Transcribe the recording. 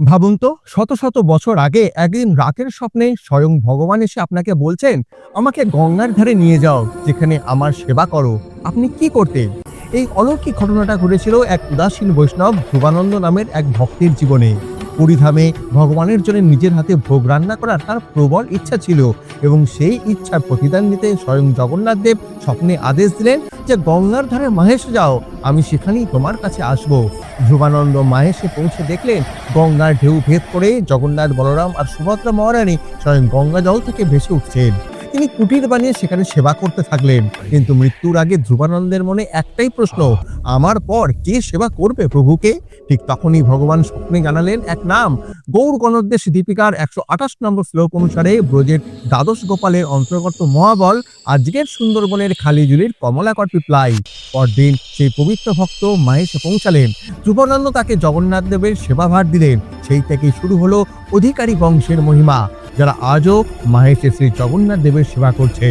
ভাবুন তো, শত শত বছর আগে একদিন রাতের স্বপ্নে স্বয়ং ভগবান এসে আপনাকে বলছেন, আমাকে গঙ্গার ধারে নিয়ে যাও, যেখানে আমার সেবা করো। আপনি কি করতেন? এই অলৌকিক ঘটনাটা ঘটেছিল এক উদাসীন বৈষ্ণব ধ্রুবানন্দ নামের এক ভক্তের জীবনে। পুরীধামে ভগবানের জন্য নিজের হাতে ভোগ রান্না করার তার প্রবল ইচ্ছা ছিল এবং সেই ইচ্ছার প্রতিদান দিতে স্বয়ং জগন্নাথ দেব স্বপ্নে আদেশ দিলেন যে গঙ্গার ধারে মাহেশ যাও, আমি সেখানেই তোমার কাছে আসব। ধ্রুবানন্দ মাহেশে পৌঁছে দেখলেন গঙ্গার ঢেউ ভেদ করে জগন্নাথ বলরাম আর সুভদ্রা মহারানী স্বয়ং গঙ্গা জল থেকে ভেসে উঠছেন। তিনি কুটির বানিয়ে সেখানে সেবা করতে থাকলেন। কিন্তু মৃত্যুর আগে ধ্রুবানন্দের মনে একটাই প্রশ্ন, আমার পর কে সেবা করবে প্রভুকে? ঠিক তখনই ভগবান স্বপ্নে জানালেন এক নাম, গৌর গণদ্দেশ দীপিকার একশো আঠাশ নম্বর শ্লোক অনুসারে ব্রজের দ্বাদশ গোপালের অন্তর্গত মহাবল আজকের সুন্দরবনের খালিজুলির কমলাকর পিপলাই। পরদিন সেই পবিত্র ভক্ত মাহেশে পৌঁছালেন। ধ্রুবানন্দ তাকে জগন্নাথ দেবের সেবাভার দিলেন। সেই থেকেই শুরু হলো অধিকারী বংশের মহিমা। যারা আজও মাহেশ শ্রী জগন্নাথ দেবের সেবা করছে।